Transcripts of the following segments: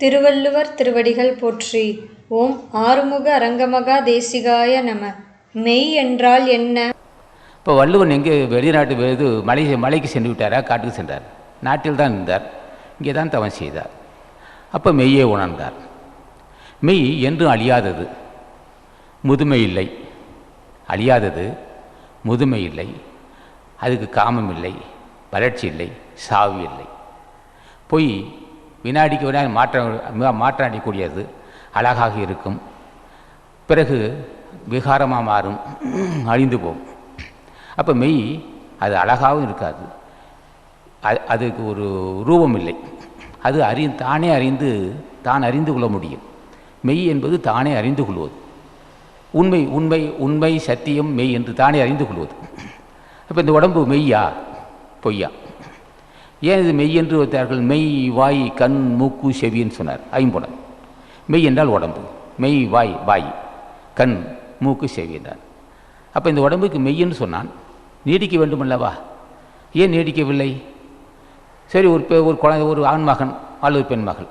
திருவள்ளுவர் திருவடிகள் போற்றி. ஓம் ஆறுமுக அரங்கமகா தேசிகாய நம. மெய் என்றால் என்ன? இப்போ வள்ளுவன் எங்கே வெளிநாட்டு இது மலை மலைக்கு சென்று விட்டாரா? காட்டுக்கு சென்றார். நாட்டில் தான் இருந்தார். இங்கே தான் தவம் செய்தார். அப்போ மெய்யை உணர்ந்தார். மெய் என்றும் அழியாதது முதுமை இல்லை. அழியாதது முதுமை இல்லை. அதுக்கு காமம் இல்லை வளர்ச்சி இல்லை சாவு இல்லை. பொய் வினாடிக்கு வினாடி மாற்றம் மாற்றம் அடையக்கூடியது அழகாக இருக்கும். பிறகு விகாரமாக மாறும். அழிந்து போகும். அப்போ மெய் அது அழகாகவும் இருக்காது. அது அதுக்கு ஒரு ரூபம் இல்லை. அது அறி தானே அறிந்து தான் அறிந்து கொள்ள முடியும். மெய் என்பது தானே அறிந்து கொள்வது. உண்மை உண்மை உண்மை சத்தியம் மெய் என்று தானே அறிந்து கொள்வது. அப்போ இந்த உடம்பு மெய்யா? பொய்யா? ஏன் இது மெய் என்று வைத்தார்கள்? மெய் வாய் கண் மூக்கு செவின்னு சொன்னார். ஐம்புடன் மெய் என்றால் உடம்பு. மெய் வாய் வாய் கண் மூக்கு செவி என்றார். அப்போ இந்த உடம்புக்கு மெய்ன்னு சொன்னான் நீடிக்க வேண்டுமல்லவா? ஏன் நீடிக்கவில்லை? சரி ஒரு பெ ஒரு குழந்தை ஒரு ஆண் மகன் அல்லது பெண் மகள்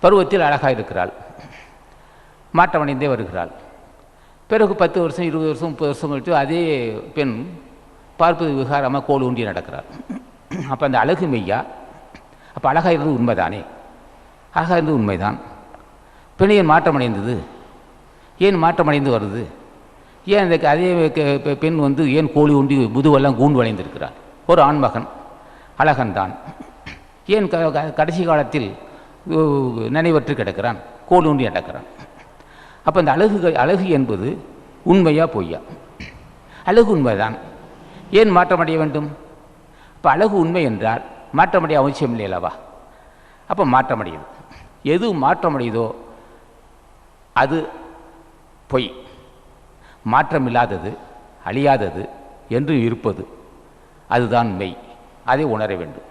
பருவத்தில் அழகாக இருக்கிறாள். மாற்றமடைந்தே வருகிறாள். பிறகு பத்து வருஷம் இருபது வருஷம் முப்பது வருஷம் கழித்து அதே பெண் பார்ப்பது விகாரமாக கோல் ஊண்டி நடக்கிறாள். அப்போ அந்த அழகு மெய்யா? அப்போ அழகாக இருந்தது உண்மைதானே? அழகாக இருந்தது உண்மைதான். பெண் ஏன் மாற்றமடைந்தது. ஏன் மாற்றமடைந்து வருது? ஏன் இந்த அதே பெண் வந்து ஏன் கோழி உண்டி முதுவெல்லாம் கூண்டு வளைந்திருக்கிறார் ஒரு ஆண்மகன் அழகன்தான் ஏன் க க- கடைசி காலத்தில் நினைவற்று கிடக்கிறான்? கோழி உண்டி நடக்கிறான் அப்போ இந்த அழகு அழகு என்பது உண்மையா பொய்யா? அழகு உண்மைதான். ஏன் மாற்றமடைய வேண்டும்? இப்போ அழகு உண்மை என்றால் மாற்றமடைய அவசியம் இல்லை அல்லவா? அப்போ மாற்றமடையுது எது மாற்றமடையுதோ அது பொய். மாற்றமில்லாதது அழியாதது என்று இருப்பது அதுதான் மெய். அதை உணர வேண்டும்.